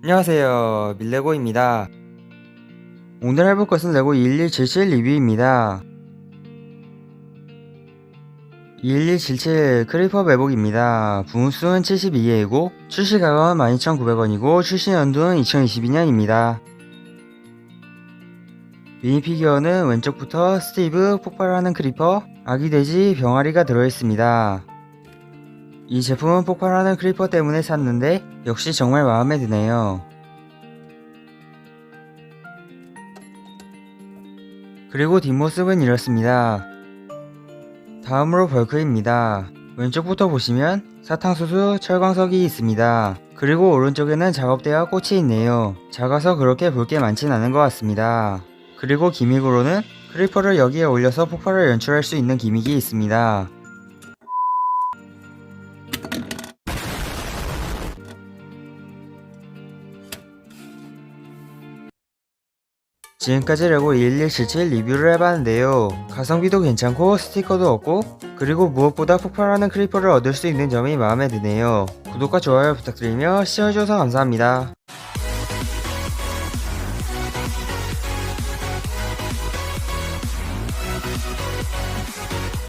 안녕하세요. 밀레고입니다. 오늘 해볼 것은 레고 1177 리뷰입니다. 1177 크리퍼 매복입니다. 부문수는 72개이고 출시가격은 12,900원이고 출시 연도는 2022년입니다. 미니피규어는 왼쪽부터 스티브 폭발하는 크리퍼 아기 돼지 병아리가 들어있습니다 이 제품은 폭발하는 크리퍼 때문에 샀는데 역시 정말 마음에 드네요. 그리고 뒷모습은 이렇습니다. 다음으로 벌크입니다. 왼쪽부터 보시면 사탕수수 철광석이 있습니다. 그리고 오른쪽에는 작업대와 꽃이 있네요. 작아서 그렇게 볼 게 많진 않은 것 같습니다. 그리고 기믹으로는 크리퍼를 여기에 올려서 폭발을 연출할 수 있는 기믹이 있습니다. 지금까지 레고 2117 리뷰를 해봤는데요. 가성비도 괜찮고 스티커도 없고 그리고 무엇보다 폭발하는 크리퍼를 얻을 수 있는 점이 마음에 드네요. 구독과 좋아요 부탁드리며 시청해주셔서 감사합니다.